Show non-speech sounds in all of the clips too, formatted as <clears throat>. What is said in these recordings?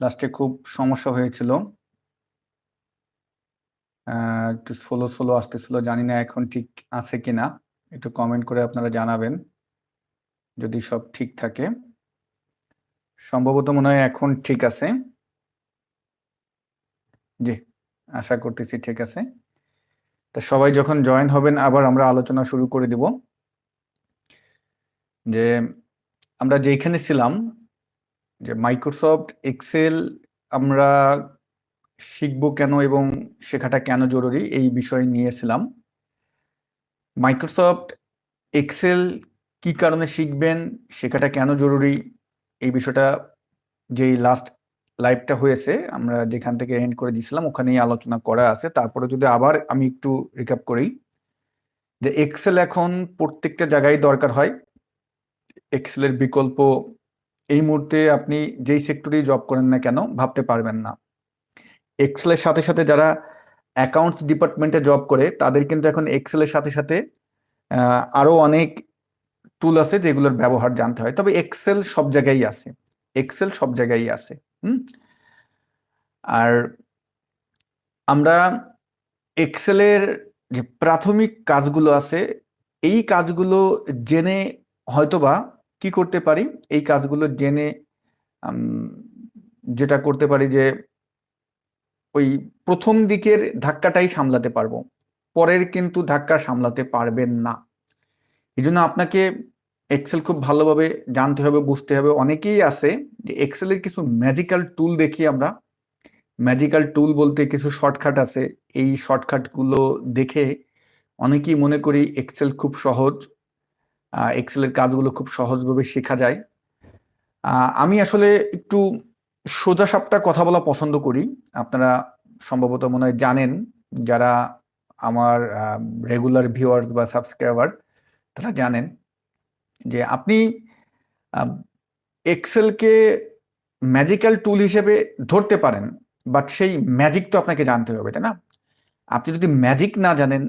লাস্টে খুব সমস্যা হয়েছিল। একটু স্লো স্লো আসতেছিল, জানি না এখন ঠিক আছে কিনা। একটু কমেন্ট করে আপনারা জানাবেন, যদি সব ঠিক থাকে। সম্ভবত মনে হয় এখন ঠিক আছে। জি, আশা করতেছি ঠিক আছে। তা সবাই যখন জয়েন হবেন, আবার আমরা আলোচনা শুরু করে দিব। যে আমরা যেখানে ছিলাম যে মাইক্রোসফট এক্সেল আমরা শিখব কেন এবং শেখাটা কেন জরুরি এই বিষয় নিয়েছিলাম মাইক্রোসফট এক্সেল কি কারণে শিখবেন, শেখাটা কেন জরুরি এই বিষয়টা যেই লাস্ট লাইভটা হয়েছে আমরা যেখান থেকে এন্ড করে দিয়েছিলাম ওখানেই আলোচনা করা আছে। তারপরে যদি আবার আমি একটু রিকাপ করি যে এক্সেল এখন প্রত্যেকটা জায়গায় দরকার হয়। এক্সেলের বিকল্প এই মুহূর্তে আপনি যেই সেক্টরেই জব করেন না কেন, ভাবতে পারবেন না। এক্সেলের সাথে সাথে যারা অ্যাকাউন্টস ডিপার্টমেন্টে জব করে, তাদের কিন্তু এখন এক্সেলের সাথে সাথে আরও অনেক টুল আছে যেগুলোর ব্যবহার জানতে হয়। তবে এক্সেল সব জায়গায় আছে। এক্সেল সব জায়গায় আছে, হুম? আর আমরা এক্সেলের যে প্রাথমিক কাজগুলো আছে, এই কাজগুলো জেনে হয়তোবা কি করতে পারি? এই কাজগুলো জেনে যেটা করতে পারি যে, ওই প্রথম দিকের ধাক্কাটাই সামলাতে পারব। পরের কিন্তু ধাক্কা সামলাতে পারবেন না। এই জন্য আপনাকে এক্সেল খুব ভালোভাবে জানতে হবে, বুঝতে হবে। অনেকেই আছে যে এক্সেলের কিছু ম্যাজিক্যাল টুল দেখি আমরা। ম্যাজিক্যাল টুল বলতে কিছু শর্টকাট আছে। এই শর্টকাটগুলো দেখে অনেকেই মনে করি এক্সেল খুব সহজ। এক্সেলের কাজগুলো খুব সহজভাবে শেখা যায়। আমি আসলে একটু সোজা সাপটা কথা বলা পছন্দ করি। আপনারা সম্ভবত মনে হয় জানেন, যারা আমার রেগুলার ভিউয়ার্স বা সাবস্ক্রাইবার তারা জানেন যে আপনি এক্সেলকে ম্যাজিক্যাল টুল হিসেবে ধরতে পারেন বাট সেই ম্যাজিক তো আপনাকে জানতে হবে, তাই না? আপনি যদি ম্যাজিক না জানেন,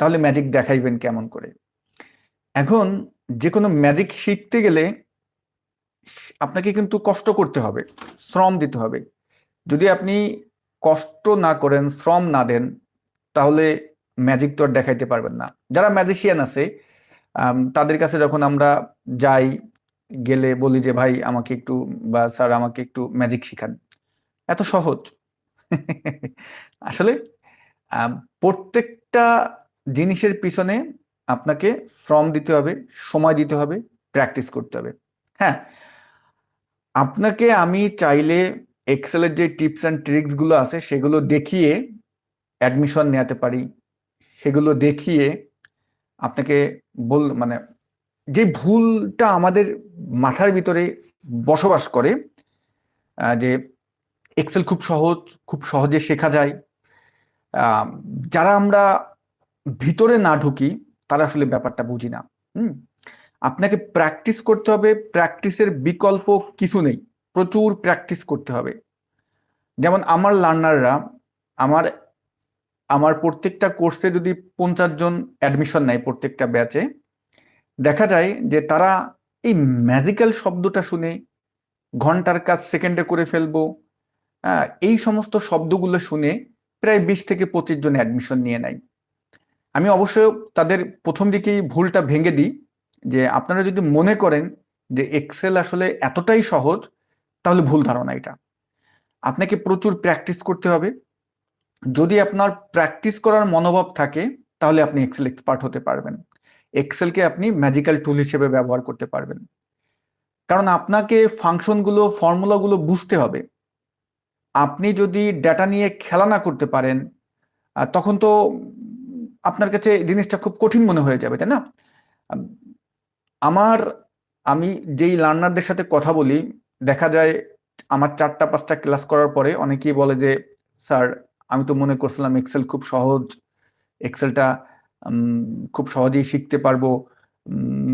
তাহলে ম্যাজিক দেখাইবেন কেমন করে? এখন যে কোনো ম্যাজিক শিখতে গেলে আপনাকে কিন্তু কষ্ট করতে হবে, শ্রম দিতে হবে। যদি আপনি কষ্ট না করেন, শ্রম না দেন, তাহলে ম্যাজিক তো আর দেখাইতে পারবেন না। যারা ম্যাজিশিয়ান আছে তাদের কাছে যখন আমরা যাই, গেলে বলি যে, ভাই, আমাকে একটু বা স্যার, আমাকে একটু ম্যাজিক শিখান। এত সহজ। আসলে প্রত্যেকটা জিনিসের পিছনে আপনাকে ফর্ম দিতে হবে, সময় দিতে হবে প্র্যাকটিস করতে হবে। হ্যাঁ? আপনাকে আমি চাইলে এক্সেলের যে টিপস অ্যান্ড ট্রিক্সগুলো আছে, সেগুলো দেখিয়ে অ্যাডমিশন নেওয়াতে পারি। সেগুলো দেখিয়ে আপনাকে বল মানে যে ভুলটা আমাদের মাথার ভিতরে বসবাস করে যে এক্সেল খুব সহজ, খুব সহজে শেখা যায়। যারা আমরা ভিতরে না ঢুকি তারা আসলে ব্যাপারটা বুঝি না। হুম? আপনাকে প্র্যাকটিস করতে হবে প্র্যাকটিসের বিকল্প কিছু নেই। প্রচুর প্র্যাকটিস করতে হবে। যেমন আমার লার্নাররা আমার আমার প্রত্যেকটা কোর্সে যদি পঞ্চাশ জন অ্যাডমিশন নেয় প্রত্যেকটা ব্যাচে দেখা যায় যে তারা এই ম্যাজিক্যাল শব্দটা শুনে ঘণ্টার কাজ সেকেন্ডে করে ফেলব। এই সমস্ত শব্দগুলো শুনে প্রায় বিশ থেকে পঁচিশ জন অ্যাডমিশন নিয়ে নেয়। আমি অবশ্য তাদের প্রথম দিকেই ভুলটা ভেঙে দিই, যে আপনারা যদি মনে করেন যে এক্সেল আসলে এতটাই সহজ, তাহলে ভুল ধারণা এটা। আপনাকে প্রচুর প্র্যাকটিস করতে হবে। যদি আপনার প্র্যাকটিস করার মনোভাব থাকে, তাহলে আপনি এক্সেল এক্সপার্ট হতে পারবেন। এক্সেলকে আপনি ম্যাজিক্যাল টুল হিসেবে ব্যবহার করতে পারবেন। কারণ আপনাকে ফাংশনগুলো, ফর্মুলাগুলো বুঝতে হবে। আপনি যদি ডেটা নিয়ে খেলা না করতে পারেন তখন তো আপনার কাছে জিনিসটা খুব কঠিন মনে হয়ে যাবে, তাই না? আমার, আমি যেই লার্নারদের সাথে কথা বলি, দেখা যায় আমার চারটা, পাঁচটা ক্লাস করার পরে অনেকেই বলে যে, স্যার, আমি তো মনে করছিলাম এক্সেল খুব সহজ এক্সেলটা খুব সহজেই শিখতে পারব।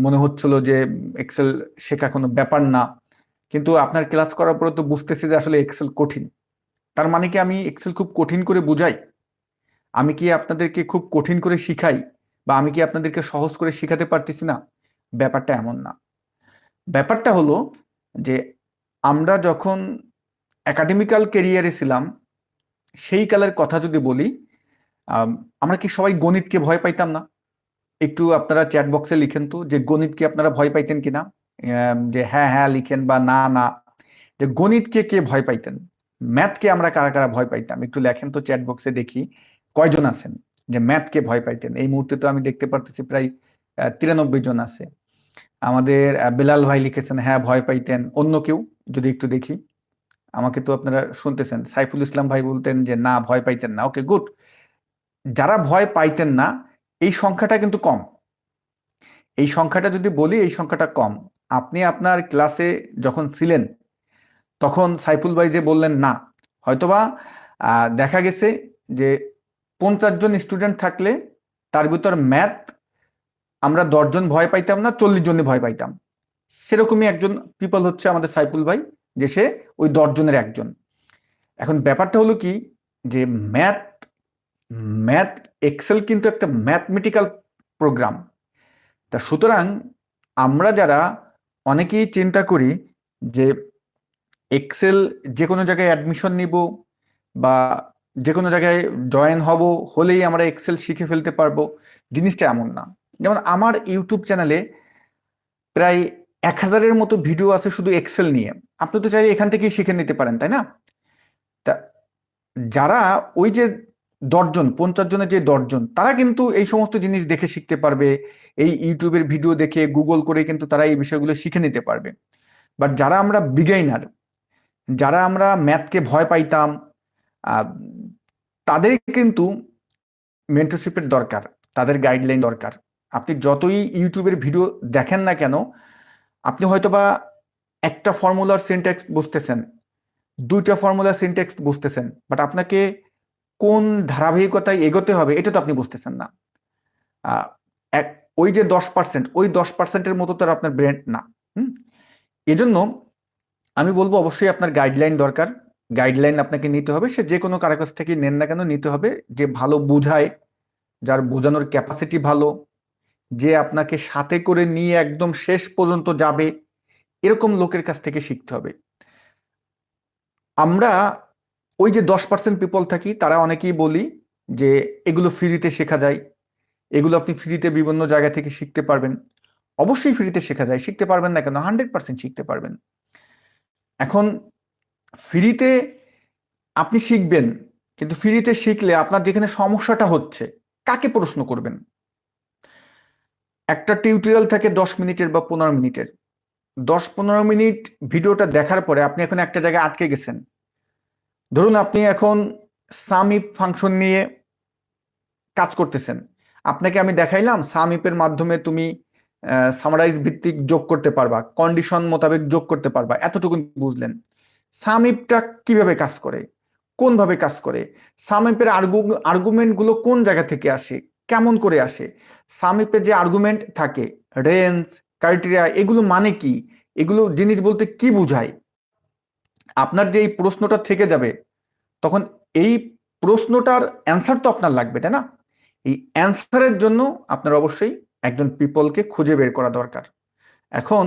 মনে হচ্ছিল যে এক্সেল শেখা কোনো ব্যাপার না। কিন্তু আপনার ক্লাস করার পরে তো বুঝতেছি যে আসলে এক্সেল কঠিন। তার মানে কি আমি এক্সেল খুব কঠিন করে বুঝাই? আমি কি আপনাদেরকে খুব কঠিন করে শিখাই বা আমি কি আপনাদেরকে সহজ করে শিখাতে পারতেছি না? ব্যাপারটা এমন না। ব্যাপারটা হলো যে আমরা যখন একাডেমিক্যাল কেরিয়ারে ছিলাম, সেই কালের কথা যদি বলি আমরা কি সবাই গণিতকে ভয় পাইতাম না? একটু আপনারা চ্যাট বক্সে লিখেন তো যে গণিতকে আপনারা ভয় পাইতেন কিনা? যে হ্যাঁ হ্যাঁ লিখেন বা না না। যে গণিতকে কে ভয় পাইতেন? ম্যাথকে আমরা কারা কারা ভয় পাইতাম? একটু লেখেন তো চ্যাট বক্সে দেখি। কয়জন আছেন? যে ম্যাথকে ভয় পাইতেন। এই মুহূর্তে তো আমি দেখতে পারতেছি প্রায় তিরানব্বই জন আছে। আমাদের বেলাল ভাই লিখেছেন হ্যাঁ ভয় পাইতেন। অন্য কেউ, যদি একটু দেখি। আমাকে তো আপনারা শুনতেছেন। সাইফুল ইসলাম ভাই বলতেন যে, না, ভয় পাইতেন না। Okay, good. যারা ভয় পাইতেন না, এই সংখ্যাটা কিন্তু কম। এই সংখ্যাটা যদি বলি, এই সংখ্যাটা কম। আপনি আপনার ক্লাসে যখন ছিলেন, তখন সাইফুল ভাই যে বললেন, না। হয়তোবা দেখা গেছে যে পঞ্চাশ জন স্টুডেন্ট থাকলে তার ভিতর ম্যাথ আমরা দশজন ভয় পাইতাম না, চল্লিশ জনই ভয় পাইতাম। সেরকমই একজন পিপল হচ্ছে আমাদের সাইফুল ভাই, যে সে ওই দশজনের একজন। এখন ব্যাপারটা হলো কি যে ম্যাথ ম্যাথ এক্সেল কিন্তু একটা ম্যাথমেটিক্যাল প্রোগ্রাম তা সুতরাং আমরা যারা অনেকেই চিন্তা করি যে এক্সেল যে কোনো জায়গায় অ্যাডমিশন নিব বা যে কোনো জায়গায় জয়েন হব, হলেই আমরা এক্সেল শিখে ফেলতে পারব। জিনিসটা এমন না। যেমন আমার ইউটিউব চ্যানেলে প্রায় এক হাজারের মতো ভিডিও আছে শুধু এক্সেল নিয়ে। আপনি তো চাইলে এখান থেকেই শিখে নিতে পারেন, তাই না? তা যারা ওই যে দশজন, পঞ্চাশ জনের যে দশজন, তারা কিন্তু এই সমস্ত জিনিস দেখে শিখতে পারবে। এই ইউটিউবের ভিডিও দেখে গুগল করে কিন্তু তারা এই বিষয়গুলো শিখে নিতে পারবে। বাট যারা আমরা বিগাইনার যারা আমরা ম্যাথকে ভয় পাইতাম তাদের কিন্তু মেন্টরশিপের দরকার, তাদের গাইডলাইন দরকার। আপনি যতই ইউটিউবের ভিডিও দেখেন না কেন, আপনি হয়তোবা একটা ফর্মুলার সিনট্যাক্স বুঝতেছেন, দুইটা ফর্মুলার সিনট্যাক্স বুঝতেছেন বাট আপনাকে কোন ধারাবাহিকতায় এগোতে হবে এটা তো আপনি বুঝতেছেন না। এক, ওই যে দশ পার্সেন্ট ওই দশ পার্সেন্টের মতো তো আপনার ব্রেন না, হুম? এজন্য আমি বলব অবশ্যই আপনার গাইডলাইন দরকার গাইডলাইন আপনাকে নিতে হবে, সে যে কোনো কারও কাছ থেকে নেন না কেন নিতে হবে। যে ভালো বোঝায়, যার বোঝানোর ক্যাপাসিটি ভালো, যে আপনাকে সাথে করে নিয়ে একদম শেষ পর্যন্ত যাবে, এরকম লোকের কাছ থেকে শিখতে হবে। আমরা ওই যে দশ পার্সেন্ট পিপল থাকি, তারা অনেকেই বলি যে এগুলো ফ্রিতে শেখা যায়। এগুলো আপনি ফ্রিতে বিভিন্ন জায়গা থেকে শিখতে পারবেন। অবশ্যই ফ্রিতে শেখা যায়, শিখতে পারবেন না কেন? হান্ড্রেড পার্সেন্ট শিখতে পারবেন। এখন ফ্রিতে আপনি শিখবেন, কিন্তু ফ্রিতে শিখলে আপনার যেখানে সমস্যাটা হচ্ছে, কাকে প্রশ্ন করবেন? একটা টিউটোরিয়াল থাকে দশ মিনিটের বা পনেরো মিনিটের। দশ পনেরো মিনিট ভিডিওটা দেখার পরে আপনি এখন একটা জায়গায় আটকে গেছেন। ধরুন আপনি এখন সামিপ ফাংশন নিয়ে কাজ করতেছেন। আপনাকে আমি দেখাইলাম, সামিপের মাধ্যমে তুমি সামারাইজ ভিত্তিক যোগ করতে পারবা, কন্ডিশন মোতাবেক যোগ করতে পারবা এতটুকু বুঝলেন। সামিপটা কীভাবে কাজ করে? কোনভাবে কাজ করে? সামিপের আর্গু, আর্গুমেন্টগুলো কোন জায়গা থেকে আসে? কেমন করে আসে? সামিপে যে আর্গুমেন্ট থাকে, রেঞ্জ, ক্রাইটেরিয়া, এগুলো মানে কি? এগুলো জিনিস বলতে কি বুঝায়? আপনার যে এই প্রশ্নটা থেকে যাবে, তখন এই প্রশ্নটার অ্যান্সার তো আপনার লাগবে, তাই না? এই অ্যান্সারের জন্য আপনার অবশ্যই একজন পিপলকে খুঁজে বের করা দরকার। এখন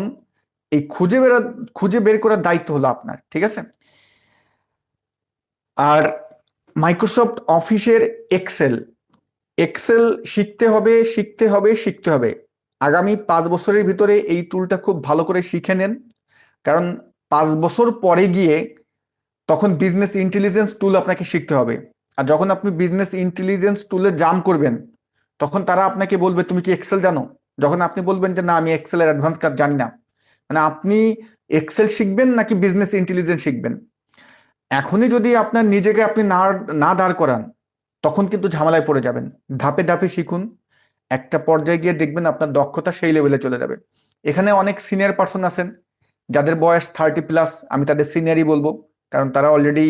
এই খুঁজে বের খুঁজে বের করার দায়িত্ব হলো আপনার, ঠিক আছে? আর মাইক্রোসফট অফিসের এক্সেল এক্সেল শিখতে হবে শিখতে হবে শিখতে হবে। আগামী পাঁচ বছরের ভিতরে এই টুলটা খুব ভালো করে শিখে নেন। কারণ পাঁচ বছর পরে গিয়ে তখন বিজনেস ইন্টেলিজেন্স টুল আপনাকে শিখতে হবে। আর যখন আপনি বিজনেস ইন্টেলিজেন্স টুলে জাম করবেন, তখন তারা আপনাকে বলবে, তুমি কি এক্সেল জানো? যখন আপনি বলবেন যে, না, আমি এক্সেলের অ্যাডভান্স কাজ জানি না। মানে আপনি এক্সেল শিখবেন নাকি বিজনেস ইন্টেলিজেন্স শিখবেন? এখনই যদি আপনার নিজেকে আপনি না না দাঁড় করান, তখন কিন্তু ঝামেলায় পড়ে যাবেন। ধাপে ধাপে শিখুন, একটা পর্যায়ে গিয়ে দেখবেন আপনার দক্ষতা সেই লেভেলে চলে যাবে। এখানে অনেক সিনিয়র পার্সন আছেন, যাদের বয়স থার্টি প্লাস আমি তাদের সিনিয়রই বলব, কারণ তারা অলরেডি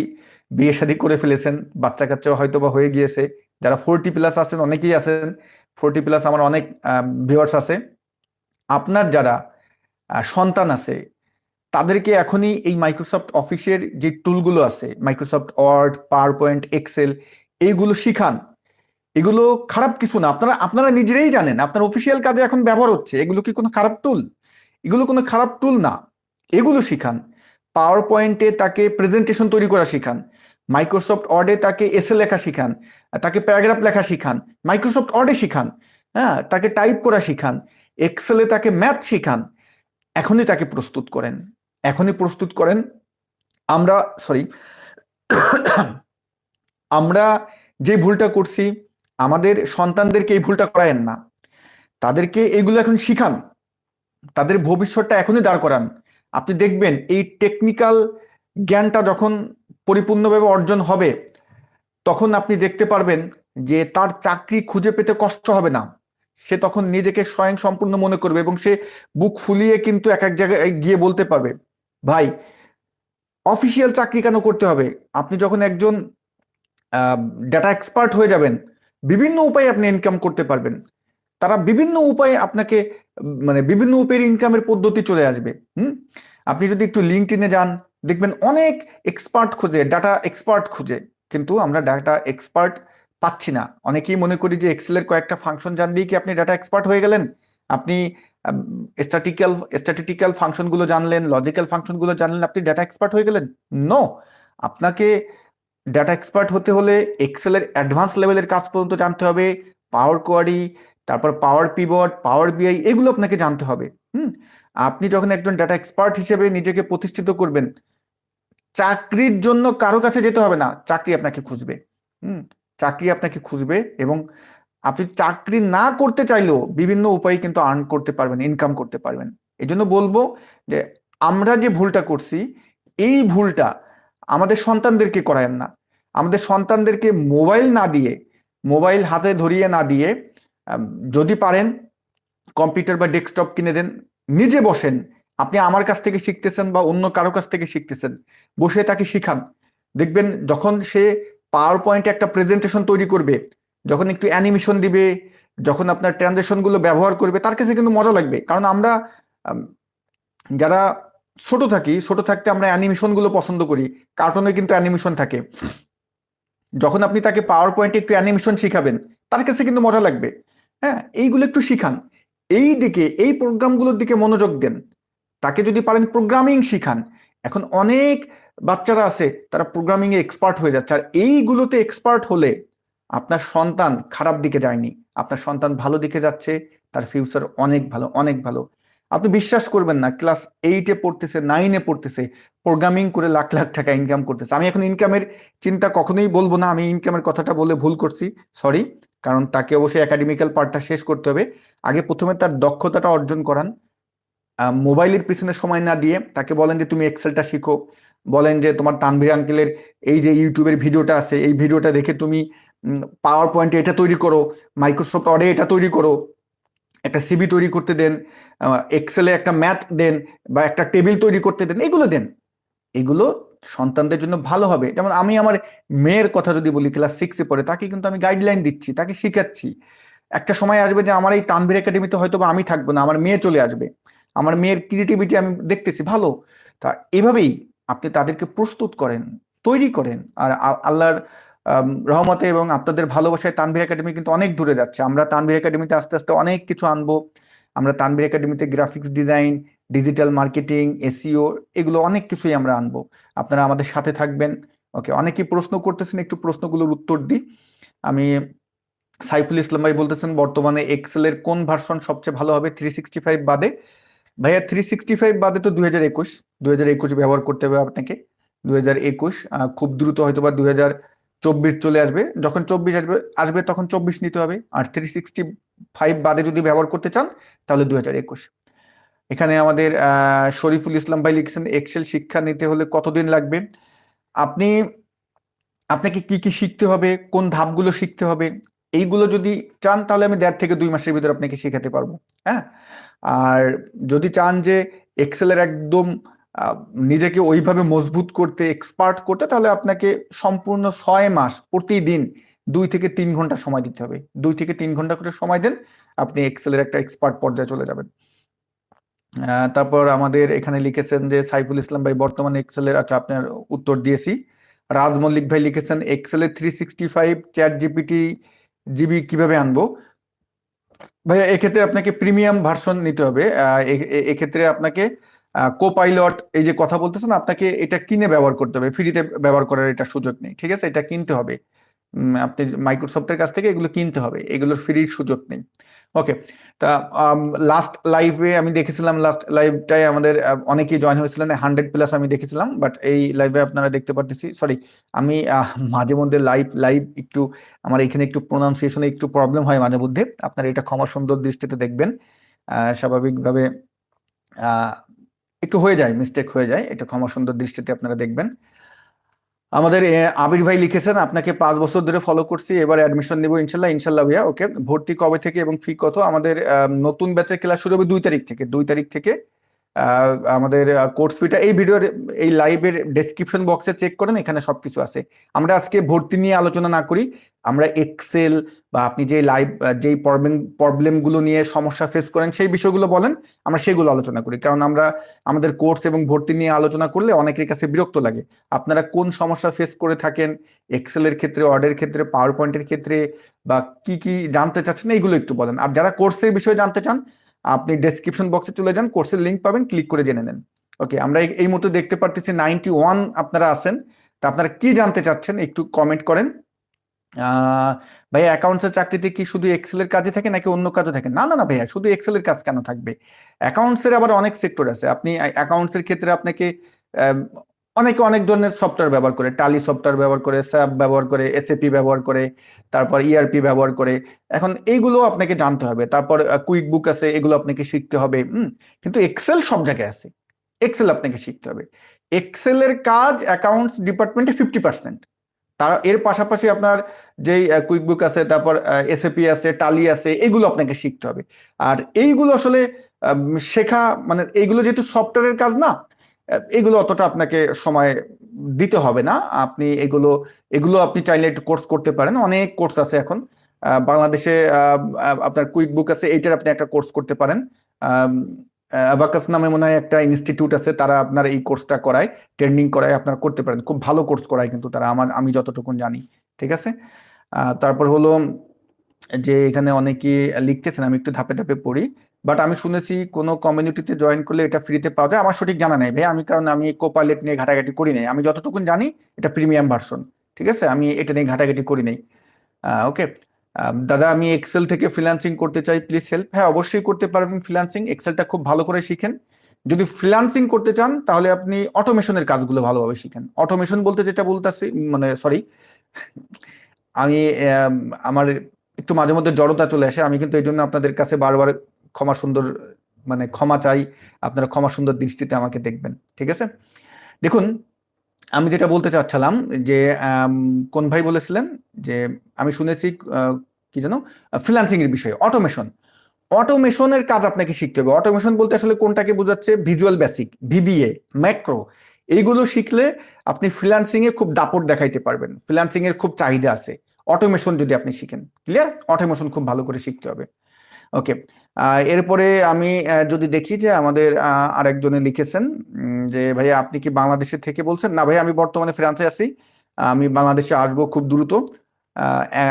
বিয়ে শাদী করে ফেলেছেন বাচ্চা কাচ্চাও হয়তো বা হয়ে গিয়েছে। যারা ফোরটি প্লাস আছেন, অনেকেই আছেন ফোরটি প্লাস আমার অনেক ভিউয়ার্স আছে। আপনার যারা সন্তান আছে, তাদেরকে এখনই এই মাইক্রোসফট অফিসের যে টুলগুলো আছে Microsoft Word PowerPoint Excel এইগুলো শিখান। এগুলো খারাপ কিছু না। আপনারা আপনারা নিজেরাই জানেন, আপনার অফিসিয়াল কাজে এখন ব্যবহার হচ্ছে, এগুলো কি কোনো খারাপ টুল এগুলো কোনো খারাপ টুল না। এগুলো শিখান। পাওয়ার পয়েন্টে তাকে প্রেজেন্টেশন তৈরি করা শিখান। মাইক্রোসফট ওয়ার্ডে তাকে এসে লেখা শিখান, তাকে প্যারাগ্রাফ লেখা শিখান মাইক্রোসফট ওয়ার্ডে শিখান হ্যাঁ তাকে টাইপ করা শিখান এক্সেলে তাকে ম্যাথ শিখান। এখনই তাকে প্রস্তুত করেন। এখনই প্রস্তুত করেন। আমরা সরি আমরা যে ভুলটা করছি, আমাদের সন্তানদেরকে এই ভুলটা করায়েন না। তাদেরকে এগুলো এখন শিখান। তাদের ভবিষ্যৎটা এখনই দাঁড় করান। আপনি দেখবেন, এই টেকনিক্যাল জ্ঞানটা যখন পরিপূর্ণভাবে অর্জন হবে, তখন আপনি দেখতে পারবেন যে তার চাকরি খুঁজে পেতে কষ্ট হবে না। সে তখন নিজেকে স্বয়ং সম্পূর্ণ মনে করবে এবং সে বুক ফুলিয়ে কিন্তু এক এক জায়গায় গিয়ে বলতে পারবে, ভাই অফিসিয়াল চাকরি কেন করতে হবে? আপনি যখন একজন ডাটা এক্সপার্ট হয়ে যাবেন, বিভিন্ন উপায়ে আপনি ইনকাম করতে পারবেন। তারা বিভিন্ন উপায়ে আপনাকে মানে বিভিন্ন উপায়ের ইনকামের পদ্ধতি চলে আসবে। হুম? আপনি যদি একটু লিঙ্কটিনে যান, দেখবেন অনেক এক্সপার্ট খুঁজে ডাটা এক্সপার্ট খুঁজে। কিন্তু আমরা ডাটা এক্সপার্ট পাচ্ছি না। অনেকেই মনে করি যে এক্সেলের কয়েকটা ফাংশন জানলেই কি আপনি ডাটা এক্সপার্ট হয়ে গেলেন? আপনি স্ট্যাটিক্যাল স্ট্যাটিটিক্যাল ফাংশনগুলো জানলেন লজিক্যাল ফাংশনগুলো জানলেন, আপনি ডাটা এক্সপার্ট হয়ে গেলেন? নো আপনাকে ডাটা এক্সপার্ট হতে হলে এক্সেলের অ্যাডভান্স লেভেলের কাজ পর্যন্ত জানতে হবে। পাওয়ার কোয়ারি তারপর পাওয়ার পিবট পাওয়ার বিআই এগুলো আপনাকে জানতে হবে। হুম? আপনি যখন একজন ডাটা এক্সপার্ট হিসেবে নিজেকে প্রতিষ্ঠিত করবেন, চাকরির জন্য কারও কাছে যেতে হবে না। চাকরি আপনাকে খুঁজবে। হুম? চাকরি আপনাকে খুঁজবে এবং আপনি চাকরি না করতে চাইলেও বিভিন্ন উপায়ে কিন্তু আর্ন করতে পারবেন ইনকাম করতে পারবেন। এই জন্য বলব যে আমরা যে ভুলটা করছি, এই ভুলটা আমাদের সন্তানদেরকে করায়েন না। আমাদের সন্তানদেরকে মোবাইল না দিয়ে মোবাইল হাতে ধরিয়ে না দিয়ে যদি পারেন কম্পিউটার বা ডেস্কটপ কিনে দেন, নিজে বসেন। আপনি আমার কাছ থেকে শিখতেছেন বা অন্য কারও কাছ থেকে শিখতেছেন, বসে তাকে শিখান। দেখবেন যখন সে পাওয়ার পয়েন্টে একটা প্রেজেন্টেশন তৈরি করবে, যখন একটু অ্যানিমেশন দিবে, যখন আপনার ট্রানজেকশনগুলো ব্যবহার করবে, তার কাছে কিন্তু মজা লাগবে। কারণ আমরা যারা ছোট থাকি, ছোট থাকতে আমরা অ্যানিমেশনগুলো পছন্দ করি কার্টুনে কিন্তু অ্যানিমেশন থাকে। যখন আপনি তাকে পাওয়ার পয়েন্টে একটু অ্যানিমেশন শিখাবেন, তার কাছে কিন্তু মজা লাগবে। হ্যাঁ এইগুলো একটু শিখান। এই দিকে, এই প্রোগ্রামগুলোর দিকে মনোযোগ দেন। তাকে যদি পারেন প্রোগ্রামিং শিখান। এখন অনেক বাচ্চারা আছে, তারা প্রোগ্রামিং এ এক্সপার্ট হয়ে যাচ্ছে। আর এইগুলোতে এক্সপার্ট হলে আপনার সন্তান খারাপ দিকে যায়নি। আপনার সন্তান ভালো দিকে যাচ্ছে, তার ফিউচার অনেক ভালো অনেক ভালো। আপনি বিশ্বাস করবেন না ক্লাস এইটে পড়তেছে নাইনে পড়তেছে প্রোগ্রামিং করে লাখ লাখ টাকা ইনকাম করতেছে। আমি এখন ইনকামের চিন্তা কখনোই বলব না, আমি ইনকামের কথাটা বলে ভুল করছি সরি কারণ তাকে অবশ্যই একাডেমিক্যাল পার্টটা শেষ করতে হবে। আগে প্রথমে তার দক্ষতাটা অর্জন করান। মোবাইলের পিছনে সময় না দিয়ে তাকে বলেন যে, তুমি এক্সেলটা শিখো। বলেন যে তোমার তানভীর আঙ্কেলের এই যে ইউটিউবের ভিডিওটা আছে, এই ভিডিওটা দেখে তুমি পাওয়ার পয়েন্টে এটা তৈরি করো মাইক্রোসফট অর্ডে এটা তৈরি করো, একটা সিবি তৈরি করতে দেন এক্সেলে একটা ম্যাথ দেন বা একটা টেবিল তৈরি করতে দেন, এগুলো দেন। এগুলো সন্তানদের জন্য ভালো হবে। যেমন আমি আমার মেয়ের কথা যদি বলি ক্লাস সিক্সে পড়ে, তাকে কিন্তু আমি গাইডলাইন দিচ্ছি, তাকে শিখাচ্ছি। একটা সময় আসবে যে আমার এই তানভীর একাডেমিতে হয়তো বা আমি থাকব না, আমার মেয়ে চলে আসবে। আমার মেয়ের ক্রিয়েটিভিটি আমি দেখতেছি, ভালো। তা এভাবেই আপনি তাদেরকে প্রস্তুত করেন, তৈরি করেন। আর আল্লাহর রহমতে এবং আপনাদের ভালোবাসায় তানভীর একাডেমি কিন্তু অনেক দূরে যাচ্ছে। আমরা তানভীর একাডেমিতে আস্তে আস্তে অনেক কিছু আনব। আমরা তানভীর একাডেমিতে graphics design, digital marketing SEO এগুলো অনেক কিছুই আমরা আনব। আপনারা আমাদের সাথে থাকবেন। ওকে, অনেকেই প্রশ্ন করতেছেন, একটু প্রশ্নগুলোর উত্তর দিই। আমি সাইফুল ইসলাম ভাই বলতেছেন, বর্তমানে এক্সেলের কোন ভার্সন সবচেয়ে ভালো হবে? থ্রি সিক্সটি ফাইভ বাদে ভাইয়া থ্রি সিক্সটি ফাইভ বাদে তো দুই হাজার একুশ হাজার ব্যবহার করতে হবে আপনাকে। দুই হাজার একুশ খুব দ্রুত হয়তো বা দুই হাজার চব্বিশ চলে আসবে। যখন চব্বিশ আসবে আসবে তখন চব্বিশ নিতে হবে। আর থ্রি সিক্সটি ফাইভ বাদে যদি ব্যবহার করতে চান, তাহলে দুই হাজার একুশ। এখানে আমাদের শরীফুল ইসলাম ভাই লিখেছেন এক্সেল শিক্ষা নিতে হলে কতদিন লাগবে? আপনি, আপনাকে কি কি শিখতে হবে, কোন ধাপগুলো শিখতে হবে এইগুলো যদি চান, তাহলে আমি দেড় থেকে দুই মাসের ভিতরে আপনাকে শেখাতে পারব হ্যাঁ? আর যদি চান যে এক্সেলের একদম নিজেকে ওইভাবে মজবুত করতে এক্সপার্ট করতে, তাহলে আপনাকে সম্পূর্ণ ছয় মাস প্রতিদিন দুই থেকে তিন ঘণ্টা সময় দিতে হবে। দুই থেকে তিন ঘণ্টা করে সময় দেন, আপনি এক্সেলের একটা এক্সপার্ট পর্যায়ে চলে যাবেন। তারপর আমাদের এখানে লিখেছেন যে সাইফুল ইসলাম ভাই, বর্তমানে এক্সেলের আচ্ছা আপনার উত্তর দিয়েছি। রাজ মল্লিক ভাই লিখেছেন এক্সেলের three sixty five ChatGPT GB কীভাবে আনব? ভাইয়া, এক্ষেত্রে আপনাকে প্রিমিয়াম ভার্সন নিতে হবে। এক্ষেত্রে আপনাকে কো পাইলট এই যে কথা বলতেছেন, আপনাকে এটা কিনে ব্যবহার করতে হবে। ফ্রিতে ব্যবহার করার এটা সুযোগ নেই, ঠিক আছে? এটা কিনতে হবে। আপনি মাইক্রোসফটের কাছ থেকে এগুলো কিনতে হবে। এগুলোর ফ্রির সুযোগ নেই। ওকে তা লাস্ট লাইভে আমি দেখেছিলাম লাস্ট লাইভটাই আমাদের অনেকেই জয়েন হয়েছিলেন হান্ড্রেড প্লাস আমি দেখেছিলাম বাট এই লাইভে আপনারা দেখতে পারতেছি সরি আমি মাঝে মধ্যে লাইভ লাইভ একটু, আমার এখানে একটু প্রোনাউন্সিয়েশনে একটু প্রবলেম হয় মাঝে মধ্যে, আপনারা এটা ক্ষমা সুন্দর দৃষ্টিতে দেখবেন। স্বাভাবিকভাবে একটু হয়ে যায় মিস্টেক হয়ে যায়, এটা ক্ষমা সুন্দর দৃষ্টিতে আপনারা দেখবেন। আমাদের আবির ভাই লিখেছেন, আপনাকে পাঁচ বছর ধরে ফলো করছি, এবার অ্যাডমিশন নিব ইনশাল্লাহ ইনশাল্লাহ ভাইয়া ওকে ভর্তি কবে থেকে এবং ফি কত? আমাদের নতুন ব্যাচের ক্লাস শুরু হবে দুই তারিখ থেকে, দুই তারিখ থেকে আমাদের কোর্স ফিটা এই ভিডিওর এই লাইভের ডেসক্রিপশন বক্সে চেক করেন, এখানে সব কিছু আছে। আমরা আজকে ভর্তি নিয়ে আলোচনা না করি, আমরা এক্সেল বা আপনি যে লাইভ যেই প্রবলেম প্রবলেমগুলো নিয়ে সমস্যা ফেস করেন, সেই বিষয়গুলো বলেন, আমরা সেগুলো আলোচনা করি। কারণ আমরা, আমাদের কোর্স এবং ভর্তি নিয়ে আলোচনা করলে অনেকের কাছে বিরক্ত লাগে। আপনারা কোন সমস্যা ফেস করে থাকেন এক্সেলের ক্ষেত্রে ওয়ার্ডের ক্ষেত্রে পাওয়ার পয়েন্টের ক্ষেত্রে বা কি কি জানতে চাচ্ছেন, এইগুলো একটু বলেন। আর যারা কোর্সের বিষয়ে জানতে চান আপনি ডেসক্রিপশন বক্সে চলে যান কোর্সের লিংক পাবেন ক্লিক করে জেনে নেন। ওকে আমরা এই- মুহূর্তে দেখতে পারতেছি নাইনটি ওয়ান আপনারা আছেন। তা আপনারা কি জানতে চাচ্ছেন একটু কমেন্ট করেন। ভাইয়া অ্যাকাউন্টসের চাকরিতে কি শুধু এক্সেলের কাজে থাকে নাকি অন্য কাজও থাকে? না না না, ভাইয়া, শুধু এক্সেলের কাজ কেন থাকবে? অ্যাকাউন্টসের আবার অনেক সেক্টর আছে। আপনি অ্যাকাউন্টসের ক্ষেত্রে আপনাকে অনেকে অনেক ধরনের সফটওয়্যার ব্যবহার করে। টালি সফটওয়্যার ব্যবহার করে স্যাপ ব্যবহার করে এসএপি ব্যবহার করে, তারপর ইআরপি ব্যবহার করে। এখন এইগুলো আপনাকে জানতে হবে। তারপর কুইক বুক আছে, এগুলো আপনাকে শিখতে হবে। কিন্তু এক্সেল সব জায়গায় আছে। এক্সেল আপনাকে শিখতে হবে। এক্সেলের কাজ অ্যাকাউন্টস ডিপার্টমেন্টে ফিফটি পার্সেন্ট তার, এর পাশাপাশি আপনার যেই কুইক বুক আছে, তারপর এসএপি আছে টালি আছে, এগুলো আপনাকে শিখতে হবে। আর এইগুলো আসলে শেখা মানে এইগুলো যেহেতু সফটওয়্যারের কাজ না এগুলো অতটা আপনাকে সময় দিতে হবে না। আপনি এগুলো এগুলো আপনি চাইলে একটু কোর্স করতে পারেন। অনেক কোর্স আছে এখন। বাংলাদেশে আপনার কুইক বুক আছে, এইটার আপনি একটা কোর্স করতে পারেন। অ্যাবাকাস নামে মনে হয় একটা ইনস্টিটিউট আছে, তারা আপনার এই কোর্সটা করায় ট্রেনিং করায়, আপনারা করতে পারেন। খুব ভালো কোর্স করায় কিন্তু তারা, আমার, আমি যতটুকু জানি, ঠিক আছে? তারপর হলো যে এখানে অনেকে লিখতেছেন, আমি একটু ধাপে ধাপে পড়ি। বাট আমি শুনেছি কোনো কমিউনিটিতে জয়েন করলে এটা ফ্রিতে পাওয়া যায়। আমার সঠিক জানা নেই ভাই আমি কারণ আমি কোপাইলেট নিয়ে ঘাটাঘাটি করি নাই। আমি যতটুকু জানি, এটা প্রিমিয়াম ভার্সন ঠিক আছে? আমি এটা নিয়ে ঘাটাঘাটি করি নাই। ওকে দাদা, আমি এক্সেল থেকে ফ্রিল্যান্সিং করতে চাই। প্লিজ হেল্প হ্যাঁ অবশ্যই করতে পারবেন ফ্রিল্যান্সিং এক্সেলটা খুব ভালো করে শিখেন। যদি ফ্রিল্যান্সিং করতে চান, তাহলে আপনি অটোমেশনের কাজগুলো ভালোভাবে শিখেন। অটোমেশন বলতে যেটা বলতেছি মানে সরি আমি আমার একটু মাঝে মধ্যে জড়তা চলে আসে। আমি কিন্তু এই জন্য আপনাদের কাছে বারবার ক্ষমা সুন্দর মানে ক্ষমা চাই, আপনারা ক্ষমা সুন্দর দৃষ্টিতে আমাকে দেখবেন, ঠিক আছে? দেখুন, আমি যেটা বলতে চাচ্ছিলাম যে কোন ভাই বলেছিলেন যে, আমি শুনেছি কি জানো ফ্রিল্যান্সিং এর বিষয়ে অটোমেশন অটোমেশনের কাজ আপনাকে শিখতে হবে। অটোমেশন বলতে আসলে কোনটাকে বোঝাচ্ছে? ভিজুয়াল বেসিক ভিবিএ ম্যাক্রো এইগুলো শিখলে আপনি ফ্রিল্যান্সিং এ খুব দাপট দেখাইতে পারবেন। ফ্রিল্যান্সিং এর খুব চাহিদা আছে। অটোমেশন যদি আপনি শিখেন ক্লিয়ার অটোমেশন খুব ভালো করে শিখতে হবে। ওকে এরপরে আমি যদি দেখি যে আমাদের আরেকজনে লিখেছেন যে ভাইয়া আপনি কি বাংলাদেশে থেকে বলছেন? না ভাই আমি বর্তমানে ফ্রান্সে আছি। আমি বাংলাদেশে আসব খুব দ্রুত।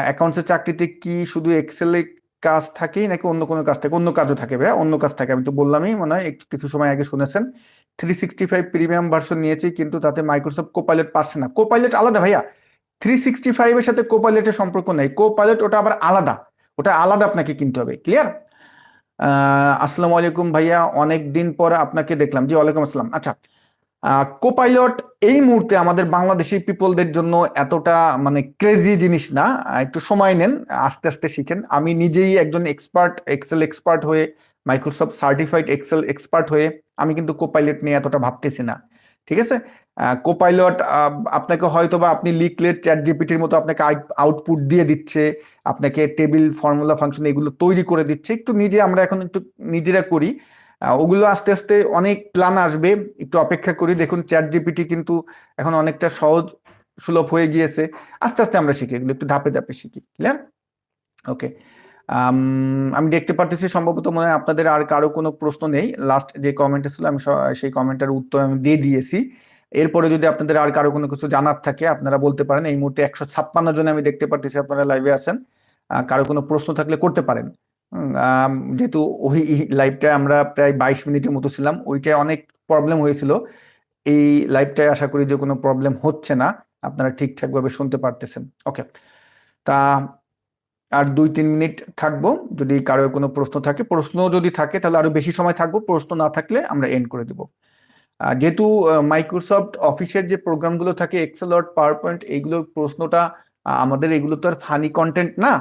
অ্যাকাউন্টসের চাকরিতে কি শুধু এক্সেলে কাজ থাকেই নাকি অন্য কোনো কাজ থাকে? অন্য কাজও থাকে ভাইয়া, অন্য কাজ থাকে। আমি তো বললামই, মনে হয় একটু কিছু সময় আগে শুনেছেন। Three sixty five premium version নিয়েছি, কিন্তু তাতে মাইক্রোসফট কোপাইলট পাচ্ছে না। কোপাইলট আলাদা ভাইয়া। থ্রি সিক্সটি ফাইভের সাথে কোপাইলটের সম্পর্ক নেই। কোপাইলট ওটা আবার আলাদা। ওটা আলাদা আপনাকে কিনতে হবে ক্লিয়ার আসসালামু আলাইকুম ভাইয়া, অনেক দিন পর আপনাকে দেখলাম। জি, ওয়ালাইকুম আসসালাম। আচ্ছা কোপাইলট এই মুহূর্তে আমাদের বাংলাদেশি পিপলদের জন্য এতটা মানে ক্রেজি জিনিস না। একটু সময় নেন, আস্তে আস্তে শিখেন। আমি নিজেই একজন এক্সপার্ট এক্সেল এক্সপার্ট হয়ে মাইক্রোসফট সার্টিফাইড এক্সেল এক্সপার্ট হয়ে, আমি কিন্তু কোপাইলট নিয়ে এতটা ভাবতেছি না। ঠিক আছে? কোপাইলট আপনাকে হয়তো বা আপনি লিখলে চ্যাট জিপিটির মতো আপনাকে আউটপুট দিয়ে দিচ্ছে, আপনাকে টেবিল ফর্মুলা ফাংশন এগুলো তৈরি করে দিচ্ছে। একটু নিজে আমরা এখন একটু নিজেরা করি। ওগুলো আস্তে আস্তে অনেক প্ল্যান আসবে, একটু অপেক্ষা করি। দেখুন চ্যাট জিপিটি কিন্তু এখন অনেকটা সহজ, সুলভ হয়ে গিয়েছে। আস্তে আস্তে আমরা শিখি, এগুলো একটু ধাপে ধাপে শিখি। ক্লিয়ার ওকে আমি দেখতে পারতেছি সম্ভবত মনে হয় আপনাদের আর কারও কোনো প্রশ্ন নেই। লাস্ট যে কমেন্ট ছিল, আমি সেই কমেন্টের উত্তর আমি দিয়ে দিয়েছি। এরপরে যদি আপনাদের আর কারও কোনো কিছু জানার থাকে, আপনারা বলতে পারেন, এই মুহূর্তে একশো ছাপ্পান্ন জন আমি দেখতে পারতেছি আপনারা লাইভে আছেন। কারও কোনো প্রশ্ন থাকলে করতে পারেন। যেহেতু ওই লাইভটা আমরা প্রায় বাইশ মিনিটের মতো ছিলাম, ওইটায় অনেক প্রবলেম হয়েছিল। এই লাইভটায় আশা করি যে কোনো প্রবলেম হচ্ছে না। আপনারা ঠিকঠাকভাবে শুনতে পারতেছেন। ওকে তা আর দুই, তিন মিনিট থাকব। যদি কারও কোনো প্রশ্ন থাকে, প্রশ্ন যদি থাকে, তাহলে আরও বেশি সময় থাকব। প্রশ্ন না থাকলে আমরা এন্ড করে দিব। যেহেতু মাইক্রোসফট অফিসের যে প্রোগ্রামগুলো থাকে এক্সেল ওয়ার্ড পাওয়ার পয়েন্ট এইগুলোর প্রশ্নটা আমাদের এগুলো তো আর ফানি কন্টেন্ট না।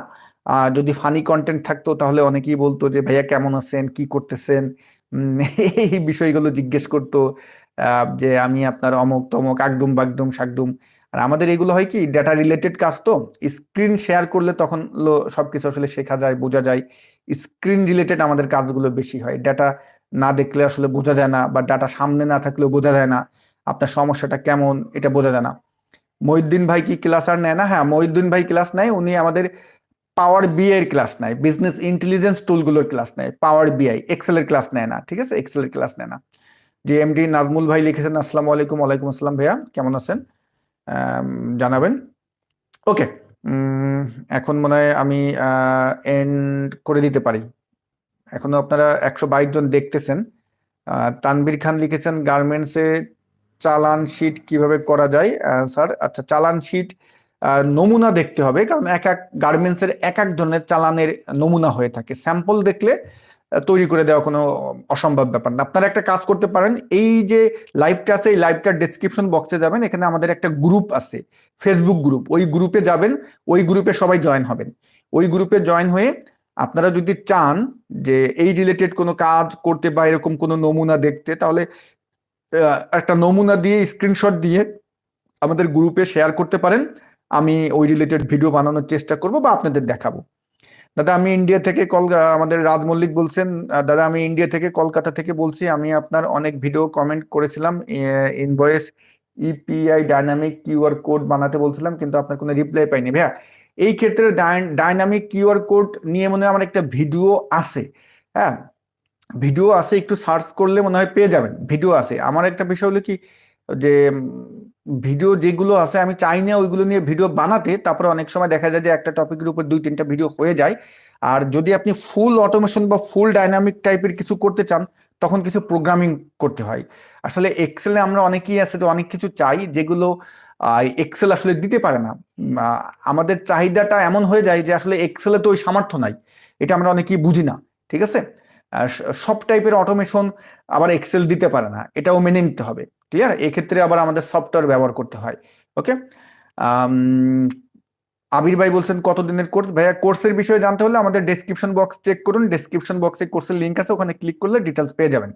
যদি ফানি কন্টেন্ট থাকতো, তাহলে অনেকেই বলতো যে, ভাইয়া কেমন আছেন? কি করতেছেন? <laughs> এই বিষয়গুলো জিজ্ঞেস করতো যে, আমি আপনার অমক তমক আগডুম বাগডুম শাকডুম আর আমাদের এগুলো হয় কি ডেটা রিলেটেড কাজ তো স্ক্রিন শেয়ার করলে তখন সবকিছু আসলে শেখা যায়, বোঝা যায়। স্ক্রিন রিলেটেড আমাদের কাজগুলো বেশি হয়। ডাটা না দেখলে আসলে বোঝা যায় না বা ডাটা সামনে না থাকলেও বোঝা যায় না, আপনার সমস্যাটা কেমন এটা বোঝা যায় না। মহিউদ্দিন ভাই কি ক্লাস আর নেয় না? হ্যাঁ মহিউদ্দিন ভাই ক্লাস নেয়, উনি আমাদের পাওয়ার বিআই এর ক্লাস নেয় বিজনেস ইন্টেলিজেন্স টুলগুলোর ক্লাস নেয় পাওয়ার বিআই এক্সেল এর ক্লাস নেয় না, ঠিক আছে? এক্সেল এর ক্লাস নেয় না। যে এমডি নাজমুল ভাই লিখেছেন, আসসালামু আলাইকুম, ওয়ালাইকুম আসসালাম ভাইয়া, কেমন আছেন? জানাবেন। ওকে এখন মনে হয় আমি এন্ড করে দিতে পারি। এখনও আপনারা একশো বাইশ জন দেখতেছেন। তানবির খান লিখেছেন গার্মেন্টসে চালান শিট কীভাবে করা যায়? স্যার আচ্ছা চালান শিট নমুনা দেখতে হবে, কারণ এক এক গার্মেন্টসের এক এক ধরনের চালানের নমুনা হয়ে থাকে। স্যাম্পল দেখলে তৈরি করে দেওয়া কোনো অসম্ভব ব্যাপার না। আপনারা একটা কাজ করতে পারেন, এই যে লাইভটা আছে, এই লাইভটার ডেসক্রিপশন বক্সে যাবেন, এখানে আমাদের একটা গ্রুপ আছে ফেসবুক গ্রুপ ওই গ্রুপে যাবেন, ওই গ্রুপে সবাই জয়েন হবেন। ওই গ্রুপে জয়েন হয়ে আপনারা যদি চান যে এই রিলেটেড কোনো কাজ করতে বা এরকম কোনো নমুনা দেখতে, তাহলে একটা নমুনা দিয়ে স্ক্রিনশট দিয়ে আমাদের গ্রুপে শেয়ার করতে পারেন। আমি ওই রিলেটেড ভিডিও বানানোর চেষ্টা করব বা আপনাদের দেখাবো। দাদা, আমি ইন্ডিয়া থেকে কল আমাদের রাজ মল্লিক বলছেন। দাদা, আমি ইন্ডিয়া থেকে কলকাতা থেকে বলছি। আমি আপনার অনেক ভিডিও কমেন্ট করেছিলাম invoice API dynamic QR code বানাতে বলছিলাম, কিন্তু আপনার কোনো রিপ্লাই পাইনি। ভাইয়া, এই ক্ষেত্রে ডাইনামিক কিউআর কোড নিয়ে মনে হয় আমার একটা ভিডিও আছে। হ্যাঁ ভিডিও আছে, একটু সার্চ করলে মনে হয় পেয়ে যাবেন। ভিডিও আছে। আমার একটা বিষয় হলো কি, যে ভিডিও যেগুলো আছে, আমি চাই না ওইগুলো নিয়ে ভিডিও বানাতে। তারপরে অনেক সময় দেখা যায় যে একটা টপিকের উপর দুই, তিনটা ভিডিও হয়ে যায়। আর যদি আপনি ফুল অটোমেশন বা ফুল ডাইনামিক টাইপের কিছু করতে চান, তখন কিছু প্রোগ্রামিং করতে হয়। আসলে এক্সেলে আমরা অনেকেই আছে তো অনেক কিছু চাই, যেগুলো এক্সেল আসলে দিতে পারে না। আমাদের চাহিদাটা এমন হয়ে যায় যে আসলে এক্সেলে তো ওই সামর্থ্য নাই। এটা আমরা অনেকেই বুঝি না, ঠিক আছে? সব টাইপের অটোমেশন আবার এক্সেল দিতে পারে না। এটাও মেনে নিতে হবে। ক্লিয়ার এক্ষেত্রে আবার আমাদের সফটওয়্যার ব্যবহার করতে হয় ওকে আবির ভাই বলছেন, কতদিনের কোর্স ভাইয়া কোর্সের বিষয়ে জানতে হলে আমাদের ডেসক্রিপশন বক্স চেক করুন। ডেসক্রিপশন বক্সে কোর্সের লিঙ্ক আছে, ওখানে ক্লিক করলে ডিটেলস পেয়ে যাবেন।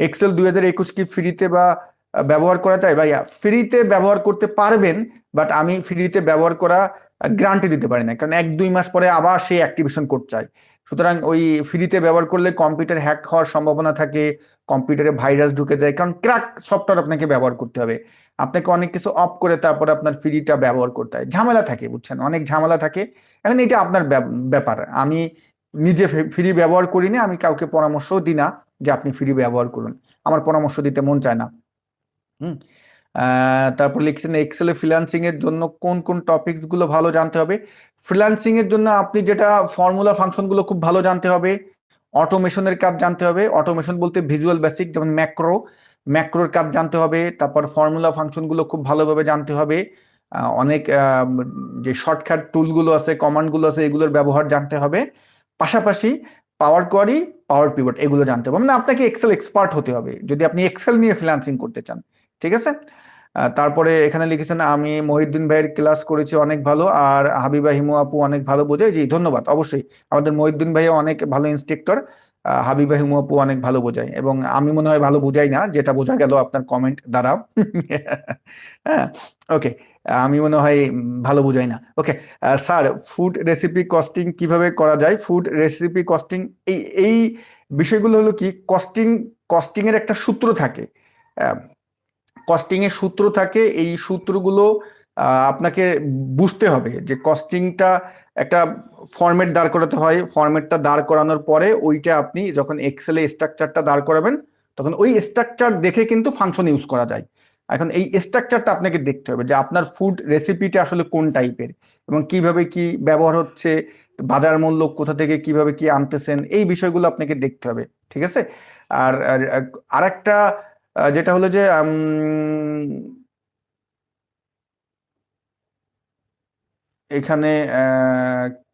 এক্সেল দুই হাজার একুশ কি ফ্রিতে বা ব্যবহার করা যায়? ভাইয়া ফ্রিতে ব্যবহার করতে পারবেন বাট আমি ফ্রিতে ব্যবহার করা গ্রান্টি দিতে পারি না। কারণ এক, দুই মাস পরে আবার সেই অ্যাক্টিভেশন কোড চাই। সুতরাং ওই ফ্রিতে ব্যবহার করলে কম্পিউটার হ্যাক হওয়ার সম্ভাবনা থাকে কম্পিউটারে ভাইরাস ঢুকে যায়, কারণ ক্র্যাক সফটওয়্যার আপনাকে ব্যবহার করতে হবে। আপনাকে অনেক কিছু অফ করে তারপরে আপনার ফ্রিটা ব্যবহার করতে হয়। ঝামেলা থাকে, বুঝছেন? অনেক ঝামেলা থাকে। এখন এটা আপনার ব্যাপার। আমি নিজে ফ্রি ব্যবহার করি না আমি কাউকে পরামর্শও দিই না যে আপনি ফ্রি ব্যবহার করুন। আমার পরামর্শ দিতে মন চায় না। হুম? তারপর লিখছেন এক্সেলে ফ্রিল্যান্সিং এর জন্য কোন কোন টপিকসগুলো ভালো জানতে হবে? ফ্রিল্যান্সিং এর জন্য আপনি যেটা ফর্মুলা ফাংশনগুলো খুব ভালো জানতে হবে অটোমেশনের কাজ জানতে হবে। অটোমেশন বলতে ভিজুয়াল বেসিক যেমন ম্যাক্রো ম্যাক্রোর কাজ জানতে হবে, তারপর ফর্মুলা ফাংশনগুলো খুব ভালোভাবে জানতে হবে। অনেক যে শর্টকাট টুলগুলো আছে কমান্ডগুলো আছে, এগুলোর ব্যবহার জানতে হবে। পাশাপাশি পাওয়ার কোয়ারি পাওয়ার পিভট এগুলো জানতে হবে। মানে আপনাকে এক্সেল এক্সপার্ট হতে হবে। যদি আপনি এক্সেল নিয়ে ফ্রিল্যান্সিং করতে চান ঠিক আছে? তারপরে এখানে লিখেছেন, আমি মহিউদ্দিন ভাইয়ের ক্লাস করেছি, অনেক ভালো। আর হাবিবা হিমু আপু অনেক ভালো বোঝে। জি, ধন্যবাদ, অবশ্যই। আমাদের মহিউদ্দিন ভাইয়া অনেক ভালো ইনস্ট্রাক্টর হাবিবা হিমু আপু অনেক ভালো বোঝায়। এবং আমি মনে হয় ভালো বোঝাই না, যেটা বোঝা গেল আপনার কমেন্ট দ্বারা <laughs> হ্যাঁ ওকে আমি মনে হয় ভালো বোঝাই না। Okay sir food recipe costing কীভাবে করা যায়? ফুড রেসিপি কস্টিং এই এই বিষয়গুলো হলো কি? কস্টিং কস্টিং এর একটা সূত্র থাকে। কস্টিং এর সূত্র থাকে এই সূত্রগুলো আপনাকে বুঝতে হবে যে কস্টিংটা একটা ফরম্যাট দাঁড় করাতে হয়। ফরম্যাটটা দাঁড় করানোর পরে ওইটা আপনি যখন এক্সেলে স্ট্রাকচারটা দাঁড় করাবেন তখন ওই স্ট্রাকচার দেখে কিন্তু ফাংশন ইউজ করা যায়। এখন এই স্ট্রাকচারটা আপনাকে দেখতে হবে যে আপনার ফুড রেসিপিটা আসলে কোন টাইপের এবং কীভাবে কি ব্যবহার হচ্ছে বাজার মূল্য কোথা থেকে কীভাবে কি আনতেছেন এই বিষয়গুলো আপনাকে দেখতে হবে ঠিক আছে? আর আরেকটা আহ, যেটা হলো যে এখানে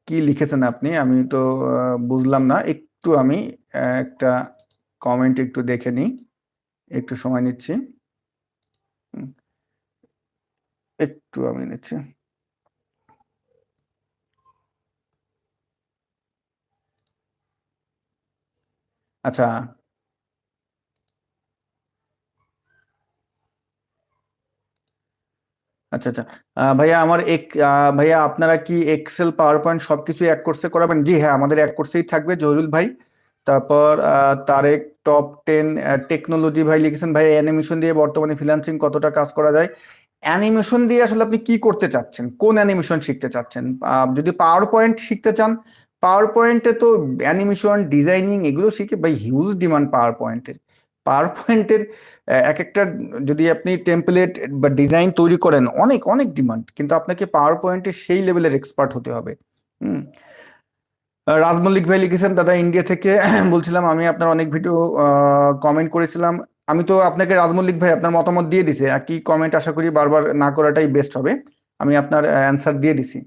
কি লিখেছেন আপনি? আমি তো বুঝলাম না। একটু আমি একটা কমেন্ট একটু দেখে নিই। একটু সময় নিচ্ছি। একটু আমি নিচ্ছি। আচ্ছা আচ্ছা আচ্ছা। ভাইয়া আমার এক ভাইয়া আপনারা কি এক্সেল পাওয়ার পয়েন্ট সবকিছু এক কোর্সে করাবেন? জি হ্যাঁ আমাদের এক কোর্সেই থাকবে জহিরুল ভাই। তারপর তারেক টপ টেন টেকনোলজি ভাই লিখেছেন। ভাই অ্যানিমেশন দিয়ে বর্তমানে ফ্রিল্যান্সিং কতটা কাজ করা যায়? অ্যানিমেশন দিয়ে আসলে আপনি কি করতে চাচ্ছেন? কোন অ্যানিমেশন শিখতে চাচ্ছেন? যদি পাওয়ার পয়েন্ট শিখতে চান পাওয়ার পয়েন্টে তো অ্যানিমেশন ডিজাইনিং এগুলো শিখে ভাই হিউজ ডিমান্ড পাওয়ার পয়েন্টের পাওয়ার পয়েন্টের এক একটা যদি আপনি টেম্পলেট বা ডিজাইন তৈরি করেন, অনেক অনেক ডিমান্ড কিন্তু আপনাকে পাওয়ার পয়েন্টে সেই লেভেলের এক্সপার্ট হতে হবে। হুম? রাজমল্লিক ভাই লিখেছেন, দাদা ইন্ডিয়া থেকে <clears throat> বলছিলাম, আমি আপনার অনেক ভিডিও কমেন্ট করেছিলাম। আমি তো আপনাকে রাজমল্লিক ভাই আপনার মতামত দিয়ে দিছি। একই কমেন্ট আশা করি বারবার না করাটাই বেস্ট হবে। আমি আপনার অ্যান্সার দিয়ে দিছি।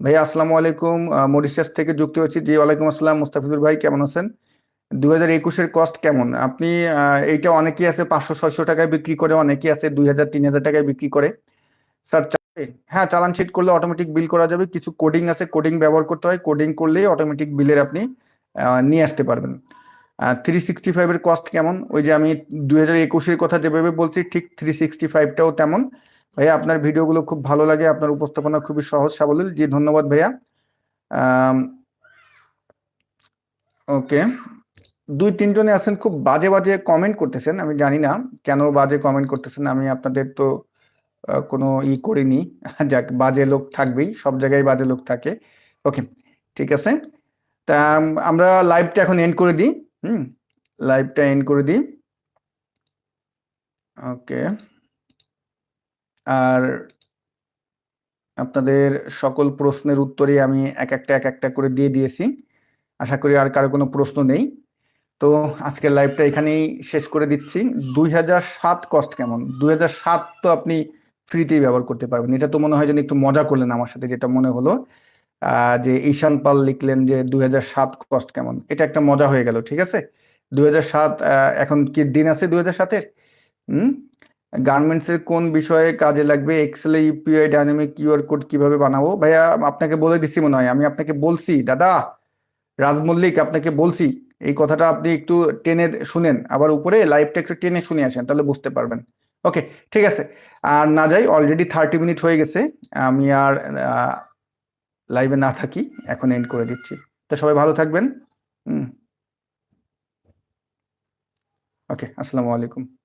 ভাইয়া, আসসালামু আলাইকুম। মরিশাস থেকে যুক্ত হয়েছি। জি, ওয়ালাইকুম আসসালাম। মুস্তাফিজুর ভাই, কেমন আছেন? দুই হাজার একুশের কস্ট কেমন? আপনি এইটা অনেকেই আছে পাঁচশো, ছয়শো টাকায় বিক্রি করে, অনেকেই আছে দুই হাজার, তিন হাজার টাকায় বিক্রি করে। স্যার হ্যাঁ চালান শিট করলে অটোমেটিক বিল করা যাবে। কিছু কোডিং আছে কোডিং ব্যবহার করতে হয়। কোডিং করলেই অটোমেটিক বিলের আপনি নিয়ে আসতে পারবেন। থ্রি সিক্সটি ফাইভের কস্ট কেমন? ওই যে আমি দুই হাজার একুশের কথা যেভাবে বলছি, ঠিক থ্রি সিক্সটি ফাইভটাও তেমন। ভাইয়া, আপনার ভিডিওগুলো খুব ভালো লাগে। আপনার উপস্থাপনা খুবই সহজ, সাবলীল। জি, ধন্যবাদ ভাইয়া। ওকে দুই তিনজনে আছেন, খুব বাজে বাজে কমেন্ট করতেছেন, আমি জানি না কেন বাজে কমেন্ট করতেছেন, আমি আপনাদের তো কোনো ই করিনি, <laughs> যাক, বাজে লোক থাকবেই, সব জায়গায় বাজে লোক থাকে ওকে ঠিক আছে, তা আমরা লাইভটা এখন এন্ড করে দিই, হুম লাইভটা এন্ড করে দিই ওকে আর আপনাদের সকল প্রশ্নের উত্তরই আমি এক একটা এক একটা করে দিয়ে দিয়েছি, আশা করি আর কারও কোনো প্রশ্ন নেই তো আজকের লাইভটা এখানেই শেষ করে দিচ্ছি। দুই হাজার সাত কস্ট কেমন? দুই হাজার সাত তো আপনি ফ্রিতেই ব্যবহার করতে পারবেন। এটা তো মনে হয় যেন একটু মজা করলেন আমার সাথে, যেটা মনে হলো। যে ঈশান পাল লিখলেন যে দুই হাজার সাত কস্ট কেমন? এটা একটা মজা হয়ে গেল, ঠিক আছে? দুই হাজার সাত এখন কি দিন আছে দুই হাজার সাতের? হুম? গার্মেন্টস এর কোন বিষয়ে কাজে লাগবে? এক্সেলে ইউপিআই ডাইনামিক কিউআর কোড কীভাবে বানাবো? ভাইয়া, আপনাকে বলে দিছি মনে হয়। আমি আপনাকে বলছি, দাদা রাজমল্লিক আপনাকে বলছি। এই কথাটা আপনি একটু টেনে শুনেন, আবার উপরে লাইভটা একটু টেনে শুনে আসেন, তাহলে বুঝতে পারবেন। ওকে ঠিক আছে। আর না যাই অলরেডি থার্টি মিনিট হয়ে গেছে। আমি আর লাইভে না থাকি, এখন এন্ড করে দিচ্ছি। তো সবাই ভালো থাকবেন। হুম। ওকে আসসালামু আলাইকুম।